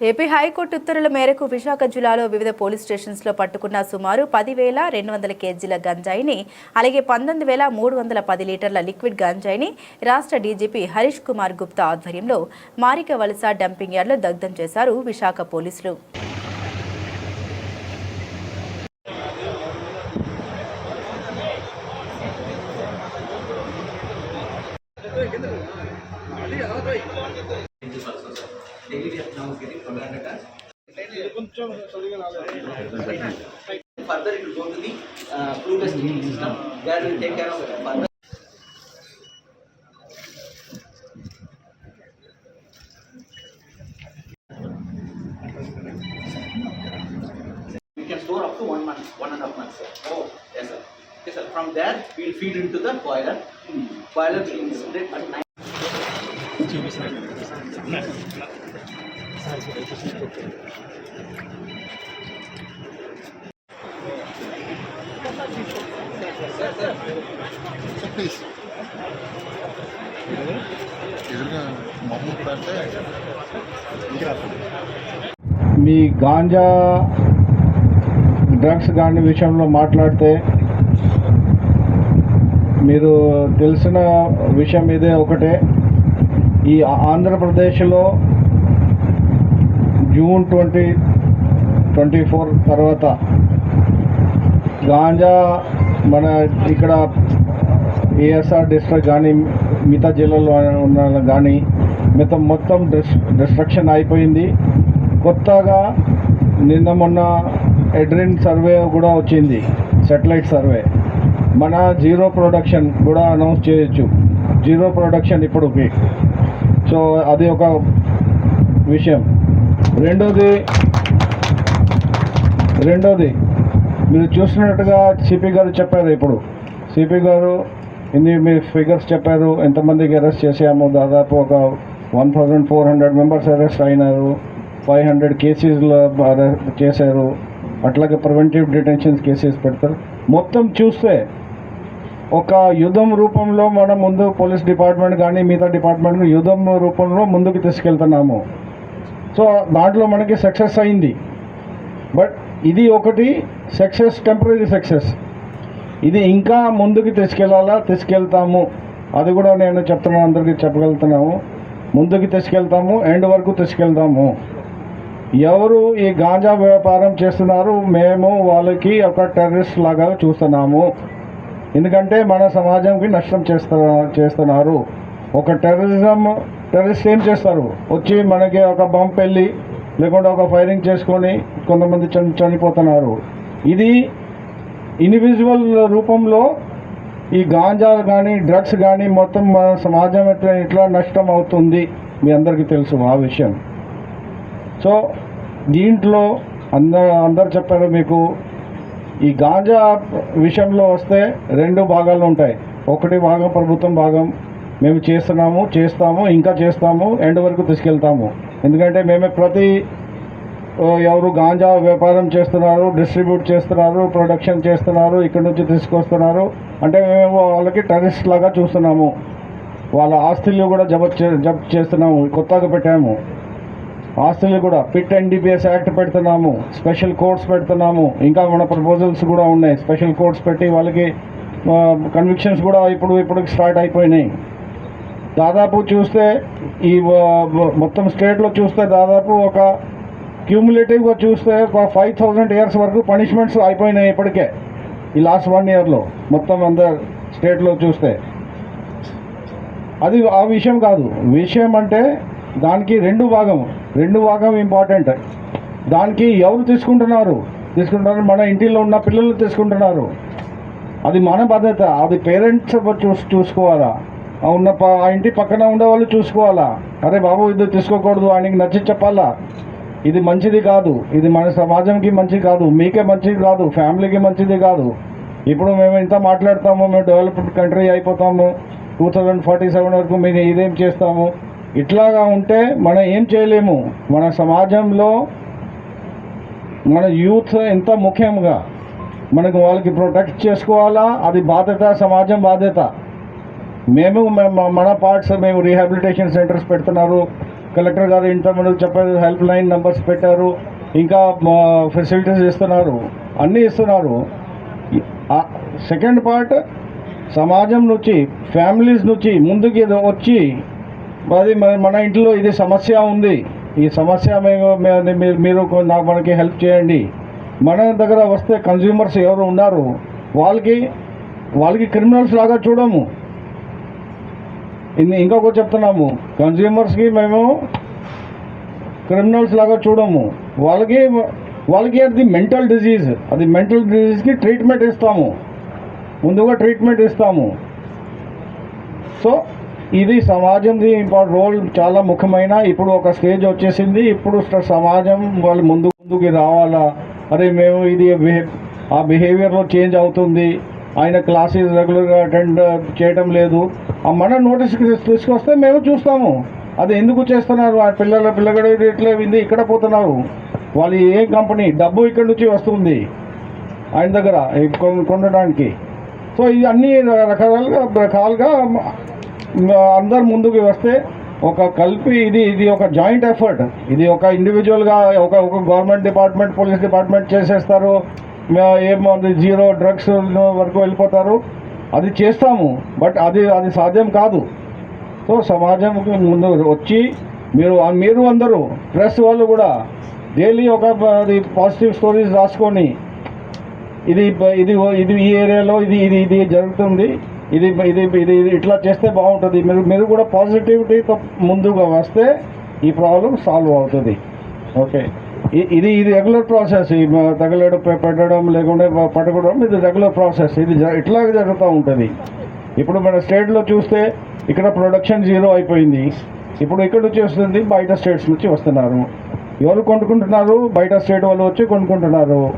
AP high court ఉత్తర్వుల మేరకు విశాఖ జిల్లాలో వివిధ పోలీస్ స్టేషన్స్లో పట్టుకున్న సుమారు పదివేల రెండు వందల కేజీల గంజాయిని అలాగే పంతొమ్మిది వేల మూడు వందల పది లీటర్ల లిక్విడ్ గంజాయిని రాష్ట్ర డీజీపీ హరీష్ కుమార్ గుప్తా ఆధ్వర్యంలో మారిక వలస డంపింగ్ యార్డ్లో దగ్ధం చేశారు విశాఖ పోలీసులు. డెలివరీ ఎకనామిక్స్ ఇది Karnataka further it go to the flu testing system where will take care of further store up to one month, one and a half months. Sir. Oh, yes, sir. Yes, sir. From there, we will feed into the boiler. Mm. Boiler will be at 9. Nine. Please ఎదురుగా మహమ్మద్ అంటే మీ ganja drugs కానీ విషయంలో మాట్లాడితే మీరు తెలిసిన విషయం ఇదే ఒకటే. ఈ ఆంధ్రప్రదేశ్లో జూన్ ట్వంటీ ట్వంటీ ఫోర్ తర్వాత గాంజా మన ఇక్కడ ఏఎస్ఆర్ డిస్ట్రిక్ట్ కానీ మిగతా జిల్లాలో ఉన్న కానీ మిగతా మొత్తం డిస్ డిస్ట్రక్షన్ అయిపోయింది. కొత్తగా నిన్న మొన్న ఎడ్రిన్ సర్వే కూడా వచ్చింది సెటిలైట్ సర్వే. మన జీరో ప్రొడక్షన్ కూడా అనౌన్స్ చేయొచ్చు. జీరో ప్రొడక్షన్ ఇప్పుడుకి సో అది ఒక విషయం. రెండోది రెండోది మీరు చూసినట్టుగా సిపి గారు చెప్పారు ఇప్పుడు. సిపి గారు ఇన్ని మీ ఫిగర్స్ చెప్పారు. ఎంతమందికి అరెస్ట్ చేసాము దాదాపు ఒక one thousand four hundred members arrest అయినారు. ఫైవ్ హండ్రెడ్ కేసెస్లో అరెస్ట్ చేశారు. అట్లాగే ప్రివెంటివ్ డిటెన్షన్స్ కేసెస్ పెడతారు. మొత్తం చూస్తే ఒక యుద్ధం రూపంలో మనం ముందు పోలీస్ డిపార్ట్మెంట్ కానీ మిగతా డిపార్ట్మెంట్ యుద్ధం రూపంలో ముందుకు తీసుకెళ్తున్నాము. సో దాంట్లో మనకి సక్సెస్ అయింది. బట్ ఇది ఒకటి సక్సెస్ టెంపరీ సక్సెస్ ఇది ఇంకా ముందుకు తీసుకెళ్ళాలా? తీసుకెళ్తాము. అది కూడా నేను చెప్తున్నాను అందరికీ చెప్పగలుగుతున్నాము. ముందుకు తీసుకెళ్తాము ఎండ్ వరకు తీసుకెళ్తాము. ఎవరు ఈ గాంజా వ్యాపారం చేస్తున్నారు మేము వాళ్ళకి ఒక టెర్రరిస్ట్ లాగా చూస్తున్నాము. ఎందుకంటే మన సమాజంకి నష్టం చేస్తా చేస్తున్నారు. ఒక టెర్రరిజం టెర్రరిస్ట్ ఏం చేస్తారు? వచ్చి మనకి ఒక బంప్ వెళ్ళి లేకుండా ఒక ఫైరింగ్ చేసుకొని కొంతమంది చని చనిపోతున్నారు. ఇది ఇండివిజువల్ రూపంలో ఈ గాంజా కానీ డ్రగ్స్ కానీ మొత్తం మన సమాజం ఎట్లా ఎట్లా నష్టం అవుతుంది? మీ అందరికీ తెలుసు ఆ విషయం. సో దీంట్లో అందరు అందరు చెప్పారు మీకు ఈ గాంజా విషయంలో వస్తే రెండు భాగాలు ఉంటాయి. ఒకటి భాగం ప్రభుత్వం భాగం మేము చేస్తున్నాము చేస్తాము ఇంకా చేస్తాము ఎండ్ వరకు తీసుకెళ్తాము. ఎందుకంటే మేమే ప్రతి ఎవరు గాంజా వ్యాపారం చేస్తున్నారు డిస్ట్రిబ్యూట్ చేస్తున్నారు ప్రొడక్షన్ చేస్తున్నారు ఇక్కడ నుంచి తీసుకొస్తున్నారు. అంటే మేము వాళ్ళకి టెరిస్ట్ లాగా చూస్తున్నాము. వాళ్ళ ఆస్తులు కూడా జబత్ చే చేస్తున్నాము కొత్తగా పెట్టాము. ఆస్తులు కూడా పిట్ ఎన్డీపీఎస్ యాక్ట్ పెడుతున్నాము. స్పెషల్ కోర్ట్స్ పెడుతున్నాము. ఇంకా మన ప్రపోజల్స్ కూడా ఉన్నాయి. స్పెషల్ కోర్ట్స్ పెట్టి వాళ్ళకి కన్విక్షన్స్ కూడా ఇప్పుడు ఇప్పుడు స్టార్ట్ అయిపోయినాయి. దాదాపు చూస్తే ఈ మొత్తం స్టేట్లో చూస్తే దాదాపు ఒక క్యూములేటివ్గా చూస్తే ఒక ఫైవ్ థౌజండ్ ఇయర్స్ వరకు పనిష్మెంట్స్ అయిపోయినాయి ఇప్పటికే. ఈ లాస్ట్ వన్ ఇయర్లో మొత్తం అందరు స్టేట్లో చూస్తే. అది ఆ విషయం కాదు. విషయం అంటే దానికి రెండు భాగం రెండు భాగం ఇంపార్టెంట్ దానికి ఎవరు తీసుకుంటున్నారు? తీసుకుంటున్నారు మన ఇంటిలో ఉన్న పిల్లలు తీసుకుంటున్నారు. అది మన బాధ్యత అది పేరెంట్స్ చూసు చూసుకోవాలా? ఉన్న ఆ ఇంటి పక్కన ఉండే వాళ్ళు చూసుకోవాలా? అరే బాబు ఇది తీసుకోకూడదు ఆయనకి నచ్చి చెప్పాలా? ఇది మంచిది కాదు ఇది మన సమాజంకి మంచిది కాదు మీకే మంచిది కాదు ఫ్యామిలీకి మంచిది కాదు. ఇప్పుడు మేము ఇంత మాట్లాడతాము మేము డెవలప్డ్ కంట్రీ అయిపోతాము టూ థౌజండ్ ఫార్టీ సెవెన్ వరకు మేము ఇదేం చేస్తాము? ఇట్లాగా ఉంటే మనం ఏం చేయలేము? మన సమాజంలో మన యూత్ ఎంత ముఖ్యంగా? మనకు వాళ్ళకి ప్రొటెక్ట్ చేసుకోవాలా? అది బాధ్యత సమాజం బాధ్యత. మేము మన పార్ట్స్ మేము రీహాబిలిటేషన్ సెంటర్స్ పెడుతున్నారు. కలెక్టర్ గారు ఇంతమంది చెప్పారు హెల్ప్ లైన్ నంబర్స్ పెట్టారు. ఇంకా ఫెసిలిటీస్ ఇస్తున్నారు. అన్నీ ఇస్తున్నారు. సెకండ్ పార్ట్ సమాజం నుంచి ఫ్యామిలీస్ నుంచి ముందుకి ఏదో వచ్చి అది మన- మన ఇంట్లో ఇది సమస్య ఉంది. ఈ సమస్య మేము మీరు- మీరు నాకు మనకి హెల్ప్ చేయండి. మన దగ్గర వస్తే కన్జ్యూమర్స్ ఎవరు ఉన్నారు? వాళ్ళకి వాళ్ళకి క్రిమినల్స్ లాగా చూడము. ఇంకొక చెప్తున్నాము. కన్జ్యూమర్స్కి మేము క్రిమినల్స్ లాగా చూడము. వాళ్ళకి వాళ్ళకి అది మెంటల్ డిజీజ్ అది మెంటల్ డిజీజ్కి ట్రీట్మెంట్ ఇస్తాము. ముందుగా ట్రీట్మెంట్ ఇస్తాము. సో ఇది సమాజంది ఇంపార్ట్ రోల్ చాలా ముఖ్యమైన. ఇప్పుడు ఒక స్టేజ్ వచ్చేసింది. ఇప్పుడు సమాజం వాళ్ళు ముందు ముందుకి రావాలా? అరే మేము ఇది ఆ బిహేవియర్లో చేంజ్ అవుతుంది. ఆయన క్లాసెస్ రెగ్యులర్గా అటెండ్ చేయడం లేదు. ఆ మన నోటీస్కి తీసుకొస్తే మేము చూస్తాము. అది ఎందుకు చేస్తున్నారు? ఆ పిల్లల పిల్లగడ ఇట్లే వింది ఇక్కడ పోతున్నారు. వాళ్ళు ఏ కంపెనీ? డబ్బు ఇక్కడ నుంచి వస్తుంది ఆయన దగ్గర కొనడానికి. సో ఇది రకరకాలుగా రకాలుగా అందరు ముందుకు వస్తే ఒక కలిపి ఇది ఇది ఒక జాయింట్ ఎఫర్ట్. ఇది ఒక ఇండివిజువల్గా ఒక ఒక గవర్నమెంట్ డిపార్ట్మెంట్ పోలీస్ డిపార్ట్మెంట్ చేసేస్తారు. ఏమంది జీరో డ్రగ్స్ వరకు వెళ్ళిపోతారు. అది చేస్తాము బట్ అది అది సాధ్యం కాదు. సో సమాజంకి ముందు వచ్చి మీరు మీరు అందరూ ప్రెస్ వాళ్ళు కూడా డైలీ ఒక అది పాజిటివ్ స్టోరీస్ రాసుకొని ఇది ఇది ఇది ఈ ఏరియాలో ఇది ఇది ఇది జరుగుతుంది. ఇది ఇది ఇది ఇట్లా చేస్తే బాగుంటుంది. మీరు మీరు కూడా పాజిటివిటీతో ముందుగా వస్తే ఈ ప్రాబ్లం సాల్వ్ అవుతుంది. ఓకే. ఇది ఇది రెగ్యులర్ ప్రాసెస్ ఈ తగలడం పెట్టడం లేకుంటే పట్టుకోవడం ఇది రెగ్యులర్ ప్రాసెస్ ఇది జ- ఇట్లాగే జరుగుతూ ఉంటుంది. ఇప్పుడు మన స్టేట్లో చూస్తే ఇక్కడ ప్రొడక్షన్ జీరో అయిపోయింది. ఇప్పుడు ఇక్కడ నుంచి వస్తుంది? బయట స్టేట్స్ నుంచి వస్తున్నారు. ఎవరు కొనుక్కుంటున్నారు? బయట స్టేట్ వాళ్ళు వచ్చి కొనుక్కుంటున్నారు.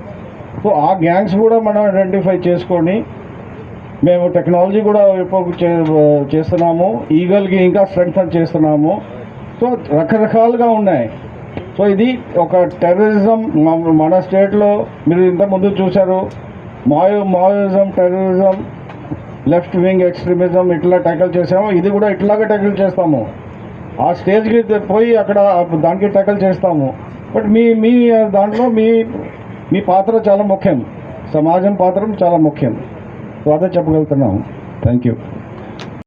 సో ఆ గ్యాంగ్స్ కూడా మనం ఐడెంటిఫై చేసుకొని మేము టెక్నాలజీ కూడా ఇంప్రూవ్ చే- చేస్తున్నాము. ఈగల్కి ఇంకా స్ట్రెంగ్తన్ చేస్తున్నాము. సో రకరకాలుగా ఉన్నాయి. సో ఇది ఒక టెర్రరిజం మన స్టేట్లో మీరు ఇంతకుముందు చూశారు. Mao Maoism terrorism left wing extremism ఇట్లా ట్యాకిల్ చేసాము ఇది కూడా ఇట్లాగే ట్యాకిల్ చేస్తాము. ఆ స్టేజ్కి పోయి అక్కడ దానికి ట్యాకిల్ చేస్తాము. బట్ మీ మీ దాంట్లో మీ మీ పాత్ర చాలా ముఖ్యం. సమాజం పాత్ర చాలా ముఖ్యం. సో అదే థ్యాంక్ యూ